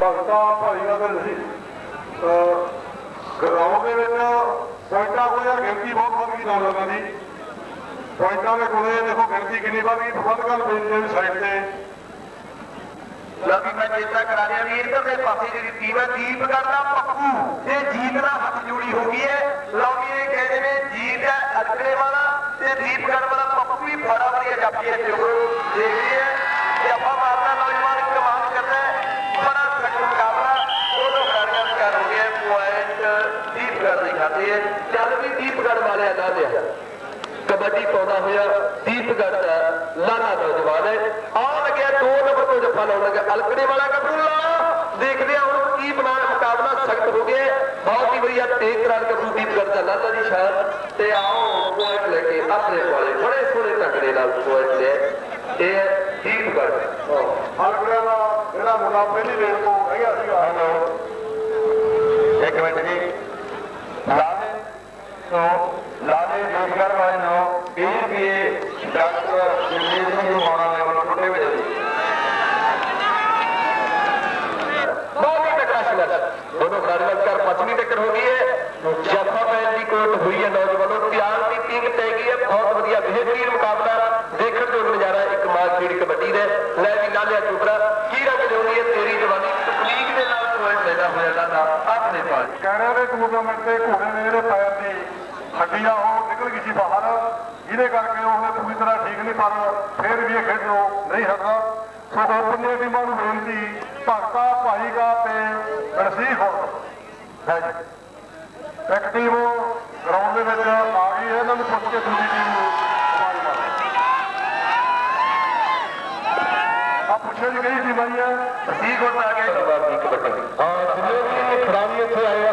ਭਗਤਾ ਭਾਈ ਅਗਰ ਸੀ ਗਰਾਊਂਡ ਦੇ ਵਿੱਚ ਪੁਆਇੰਟਾਂ ਕੋਲੇ ਗਿਣਤੀ ਬਹੁਤ ਵੱਧ ਗਈ ਨਾਲ ਦੀ। ਪੁਆਇੰਟਾਂ ਦੇ ਕੋਲੇ ਦੇਖੋ ਗਿਣਤੀ ਕਿੰਨੀ ਵੱਧ ਗਈ ਪ੍ਰਬੰਧਕਾਂ ਨੂੰ ਬੇਨਤੀ ਸਾਈਡ ਤੇ। ਲੋਕੀ ਮੈਂ ਚੇਤਾ ਕਰਾ ਰਿਹਾ ਵੀ ਇਧਰਲੇ ਪਾਸੇ ਜਿਹੜੀ ਟੀਮ ਹੈ ਦੀਪ ਕਰਦਾ ਪੱਪੂ ਤੇ ਜੀਤ ਨਾਲ ਹੱਥ ਜੋੜੀ ਹੋ ਗਈ ਹੈ। ਲੋਕੀ ਇਹ ਕਹਿੰਦੇ ਨੇ ਜੀਤ ਹੈ ਅਲਕੜੇ ਵਾਲਾ ਤੇ ਦੀਪ ਕਰ ਵਾਲਾ ਪੱਪੂ ਵੀ ਬੜਾ ਵਧੀਆ ਜਾਪੀ ਹੈ ਚੋਕੋ ਦੇਖਦੇ ਦੀਪਗੜ ਵਾਲਿਆਂ ਦਾ ਲਿਆ। ਕਬੱਡੀ ਪਾਉਂਦਾ ਹੋਇਆ ਦੀਪਗੜ ਦਾ ਲਾਲਾ ਨੌਜਵਾਨ ਹੈ। ਆਉਣ ਲੱਗਿਆ 2 ਨੰਬਰ ਤੋਂ ਜੱਫਾ ਲਾਉਣ ਲੱਗਾ। ਅਲਕੜੇ ਵਾਲਾ ਗੱਭਰੂ ਲਾ ਦੇਖਦੇ ਆ ਹੁਣ ਕੀ ਬਣਾ ਮੁਕਾਬਲਾ ਸਖਤ ਹੋ ਗਿਆ। ਬਹੁਤ ਹੀ ਵਧੀਆ ਤੇਜ਼ ਕਰਾਰ ਗੱਭਰੂ ਦੀਪਗੜ ਦਾ ਲਾਲਾ ਦੀ ਸ਼ਾਨ ਤੇ ਆਓ ਪੁਆਇੰਟ ਲੈ ਕੇ ਆਪਣੇ ਵਾਲੇ ਬੜੇ ਸੋਹਣੇ ਢੰਗੜੇ ਨਾਲ ਪੁਆਇੰਟ ਲੈ ਇਹ ਦੀਪਗੜ ਹਲਕੜਿਆਂ ਦਾ ਜਿਹੜਾ ਮੁੰਡਾ ਪਹਿਲੀ ਰੇਡ ਤੋਂ ਰਹਿ ਗਿਆ ਸੀਗਾ। ਇੱਕ ਮਿੰਟ ਜੀ। ਲਾਲੇ ਤੋਂ ਲਾਲੇ ਰੋਜ਼ਗਾਰ ਵਾਲੇ ਨੂੰ 20 ਰੁਪਏ ਡਾਕਟਰ ਜਗਜੀਤ ਸਿੰਘ ਮਾਣਾ ਦੇ ਵੱਲੋਂ ਟੁੱਟੇ ਵਿੱਚ ਜੀ ਬਹੁਤ ਹੀ ਤਕੜਾ ਸੰਘਰਸ਼ ਦੋਨੋਂ ਖਿਡਾਰੀਆਂ ਵਿਚਾਰ ਪੱਚਵੀਂ ਟੱਕਰ ਹੋ ਗਈ ਹੈ। ਜੱਫਾ ਮੈਚ ਦੀ ਕੋਟ ਹੋਈ ਹੈ ਨੌਜਵਾਨੋਂ ਤਿਆਰ ਦੀ ਟੀਮ ਤੈ ਗਈ ਹੈ। ਬਹੁਤ ਵਧੀਆ ਬਿਹਤਰੀਨ ਮੁਕਾਬਲਾ ਦੇਖਣ ਯੋਗ ਨਜ਼ਾਰਾ ਇੱਕ ਮਾਰ ਖੇਡ ਕਬੱਡੀ ਦੇ ਲੈ ਵੀ ਲਾਲਿਆ ਚੋਪੜਾ ਕੀ ਰੰਗ ਲਿਆਉਂਦੀ ਹੈ ਤੇਰੀ ਜਵਾਨੀ। ਤਕਲੀਕ ਦੇ ਨਾਲ ਪੁਆਇੰਟ ਲੈਦਾ ਹੋਇਆ ਲਾਲਾ ਆਪਣੇ ਪਾਸ। ਕਹਿਣੇ ਦੇ ਟੂਰਨਾਮੈਂਟ ਤੇ ਘੋੜੇ ਦੇ ਜਿਹੜੇ ਪੈਰ ਦੀ ਹੱਡੀ ਆ ਉਹ ਨਿਕਲ ਗਈ ਸੀ ਬਾਹਰ। ਜਿਹਦੇ ਕਰਕੇ ਉਹਨੇ ਪੂਰੀ ਤਰ੍ਹਾਂ ਠੀਕ ਨਹੀਂ ਪਰ ਫਿਰ ਵੀ ਇਹ ਖੇਡੋ ਨਹੀਂ ਹਟਦਾ ਸੋ ਦੋਪਨੀਆਂ ਟੀਮਾਂ ਨੂੰ ਬੇਨਤੀ ਭਗਤਾ ਭਾਈਗਾ ਤੇ ਰਸੀਖ ਹੋ ਇੱਕ ਟੀਮ ਗਰਾਊਂਡ ਦੇ ਵਿੱਚ ਆ ਗਈ ਹੈ ਇਹਨਾਂ ਨੂੰ ਪੁੱਛ ਕੇ ਦੂਜੀ ਟੀਮ ਨੂੰ ਆ ਪੁੱਛੇ ਜੀ ਕਿਹੜੀ ਟੀਮ ਆਈ ਹੈ ਠੀਕ ਹੋ ਆ ਕਬੱਡੀ ਹਾਂ ਜਿੰਨੇ ਵੀ ਖਿਡਾਰੀ ਇੱਥੇ ਆਏ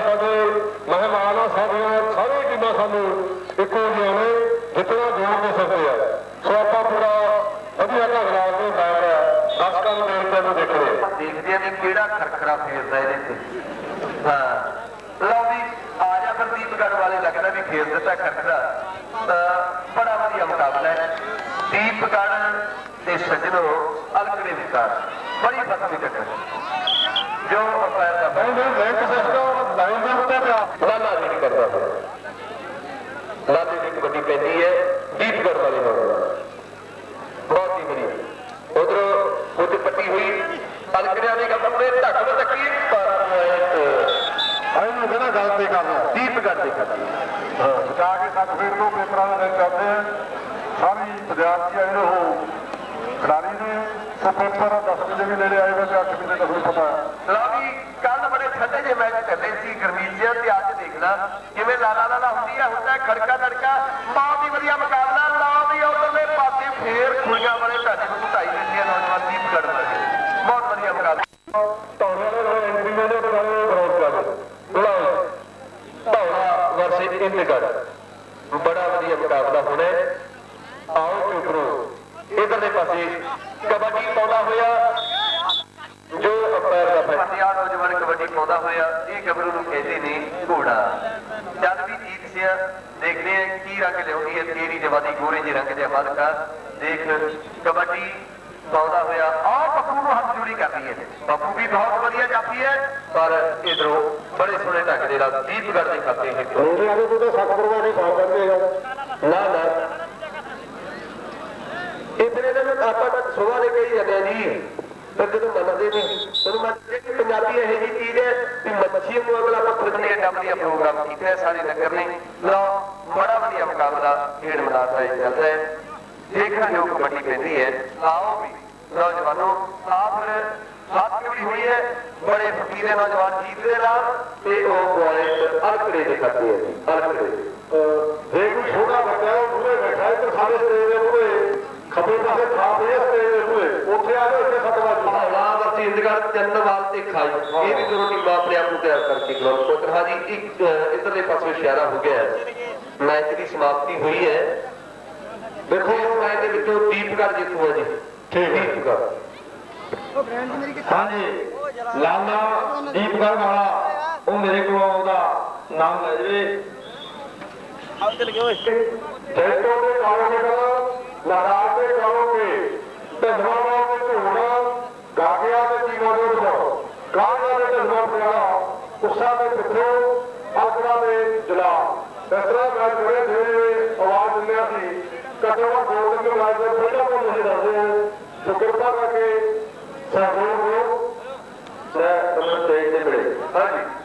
ਫੇਰਦਾ ਇਹਦੇ ਤੇ। ਹਾਂ। ਲਓ ਵੀ ਆ ਜਾ ਫਿਰ ਦੀਪਗੜ ਵਾਲੇ ਲੱਗਦਾ ਵੀ ਫੇਰ ਦਿੱਤਾ ਤਾਂ ਬੜਾ ਵਧੀਆ ਮੁਕਾਬਲਾ ਹੈ। ਦੀਪਗੜ ਤੇ ਸੱਜਣੋ ਅਲਕੜੇ ਵਿਚਾਰ ਬੜੀ ਫਸਵੀਂ ਟੱਕਰ ਜੋ ਅੰਪਾਇਰ ਦਾ ਨਹੀਂ ਨਹੀਂ ਸਿਸਟਮ ਲਾਈਨ ਦੇ ਉੱਤੇ ਪਿਆ। ਲਾਲਾ ਜੀ ਕਰਦਾ। ਲਾਲੇ ਦੀ ਕਬੱਡੀ ਪੈਂਦੀ ਹੈ। ਦੀਪਗੜ ਵਾਲੇ ਨਾਲ ਗੱਲ ਤੇ ਕਰਨਾ ਦੀਪਗੜ ਦੇ ਖਾਤੇ ਹਾਂ। ਬਚਾ ਕੇ ਸੱਤ ਫੇਰ ਨੂੰ ਪੇਪਰਾਂ ਦੇ ਚੱਲਦੇ ਆ। ਸਾਰੀ ਵਿਦਿਆਰਥੀ ਨੇ ਉਹ ਖਿਡਾਰੀ ਨੇ ਸੋ ਪੇਪਰ 10 ਵਜੇ ਵੀ ਨੇੜੇ ਆਏ ਵੇ ਤੇ ਧੌਲਾ ਇੰਦਗੜ ਬੜਾ ਵਧੀਆ ਮੁਕਾਬਲਾ ਹੋਣਾ ਹੈ। ਆਓ ਚੁਪਰੋ ਇਧਰਲੇ ਪਾਸੇ ਕਬੱਡੀ ਪਾਉਂਦਾ ਹੋਇਆ, ਜੋ ਅੰਪਾਇਰ ਦਾ ਫੈਸਲਾ। ਨੌਜਵਾਨ ਕਬੱਡੀ ਪਾਉਂਦਾ ਹੋਇਆ, ਇਹ ਗੱਭਰੂ ਨੂੰ ਕਹਿੰਦੇ ਨੇ, ਘੋੜਾ। ਜਦ ਵੀ ਜੀਤ ਸਿਆ ਦੇਖਦੇ ਆ ਕੀ ਰੰਗ ਲਿਆਉਂਦੀ ਹੈ ਤੇਰੀ ਜਵਾਦੀ ਗੋਰੇ ਜਿਹੇ ਰੰਗ ਦੇ ਮਲਕਾ ਦੇਖ, ਕਬੱਡੀ ਪਾਉਂਦਾ ਹੋਇਆ। ਆਹ ਪੱਪੂ ਨੂੰ ਹੱਥ ਜੋੜੀ ਕਰਦੀ ਹੈ। ਪੱਪੂ ਵੀ ਬਹੁਤ ਵਧੀਆ ਜਾਪੀ ਹੈ, ਪਰ ਇਧਰੋਂ ਬੜੇ ਸੋਹਣੇ ਢੰਗ ਦੇ ਨਾਲ ਦੀਪਗੜ ਦੇ ਖਾਤੇ ਹੈ ਮੇਰੇ ਆਲੇ ਤੋਂ ਤਾਂ ਸੱਤ ਪਰਵਾਹ ਨਹੀਂ ਪਾ ਦਿੰਦੇ ਨਾ ਨਾ। ਇਤਨੇ ਦਿਨ ਆਪਾਂ ਤਾਂ ਸੁਬਾਹ ਦੇ ਕਹੀ ਜਾਂਦੇ ਆ ਜੀ। ਪਰ ਜਦੋਂ ਮੰਨਦੇ ਨਹੀਂ ਤੈਨੂੰ ਮੈਂ ਕਿ ਪੰਜਾਬੀ ਇਹ ਜੀ ਚੀਜ਼ ਹੈ ਕਿ ਮੱਛੀ ਨੂੰ ਅਗਲਾ ਪੱਥਰ ਦੇ ਡੱਬਦੀਆਂ ਪ੍ਰੋਗਰਾਮ ਕੀਤਾ ਹੈ ਸਾਰੇ ਨਗਰ ਨੇ। ਲਓ ਬੜਾ ਵਧੀਆ ਮੁਕਾਬਲਾ ਖੇਡ ਮੈਦਾਨ ਦਾ ਇਹ ਚੱਲਦਾ ਹੈ। ਦੇਖਣ ਯੋਗ ਕਬੱਡੀ ਪੈਂਦੀ ਹੈ। ਆਓ ਵੀ ਨੌਜਵਾਨੋ ਆਪ ਫਿਰ ਹੱਥ ਜੋੜੀ ਹੋਈ ਹੈ ਬੜੇ ਫਕੀਰੇ ਨੌਜਵਾਨ ਜੀਤ ਦੇ ਨਾਲ ਤੇ ਉਹ ਪੁਆਇੰਟ ਅਲਕੜੇ ਦੇ ਖਾਤੇ ਹੈ ਅਲਕੜੇ। ਜੇ ਕੋਈ ਛੋਟਾ ਬੱਚਾ ਉਹ ਮੂਹਰੇ ਬੈਠਾ ਹੈ ਤੇ ਸਾਰੇ ਸਟੇਜ ਦੇ ਮੂਹਰੇ। ਖੱਬੇ ਪਾਸੇ ਥਾਂ ਪਈ ਹੈ ਸਟੇਜ ਦੇ ਮੂਹਰੇ। ਉੱਥੇ ਆ ਇੱਥੇ ਸੱਤ ਵਜੇ ਹੌਲਾ ਵਰਤੀ ਇੰਦਗੜ ਚੰਨਵਾਲ ਤੇ ਖਾਈ। ਇਹ ਵੀ ਦੋਨੋਂ ਟੀਮਾਂ ਆਪਣੇ ਆਪ ਨੂੰ ਤਿਆਰ ਕਰਕੇ ਗਰਾਊਂਡ ਪਹੁੰਚ ਰਹਾ ਜੀ ਇੱਕ ਇੱਧਰਲੇ ਪਾਸੇ ਇਸ਼ਾਰਾ ਹੋ ਗਿਆ ਹੈ। ਮੈਚ ਦੀ ਸਮਾਪਤੀ ਹੋਈ ਹੈ। ਦੇਖੋ ਇਸ ਮੈਚ ਦੇ ਵਿੱਚੋਂ ਦੀਪਗੜ ਜਿੱਤੂ ਹੈ ਜੀ। ਠੀਕ ਹੈ। ਦੀਪਗੜ ਹਾਂਜੀ। ਲਾਲਾ ਦੀਪਗੜ ਵਾਲਾ, ਉਹ ਮੇਰੇ ਕੋਲ ਉਹਦਾ ਨਾਮ ਲੈ ਜਵੇ। ਜੈਤੋ ਦੇ ਕਾਲੋਗੇ ਲੜਾਕ ਦੇ ਕਾਲੋਗੇ ਢੰਡਵਾ ਦੇ ਢੋਣਾ ਗਾਗਿਆ ਦੇ ਜੀਵਾ ਦੇ ਬਚਾਓ ਕਾਂਗੜਾ ਦੇ ਢਲਵਾ ਪਟਿਆਲਾ ਉਸਾ ਦੇ ਪਿੱਛੋਂ ਆਗਰਾ ਦੇ ਜਲਾ ਇਸ ਤਰ੍ਹਾਂ ਮੈਚ ਜਿਹੜੇ ਆਵਾਜ਼ ਦਿੰਦੇ ਸੀ। ਘੱਟੋ ਘੱਟ ਦੋ ਤਿੰਨ ਦੇ ਪਹਿਲਾਂ ਤੋਂ ਤੁਸੀਂ ਦੱਸਦੇ ਹੋ ਕਰਕੇ ਸਹਿਯੋਗ ਦਿਓ ਸਰ ਤੁਹਾਨੂੰ ਸਟੇਜ ਤੇ ਮਿਲੇ ਹਾਂਜੀ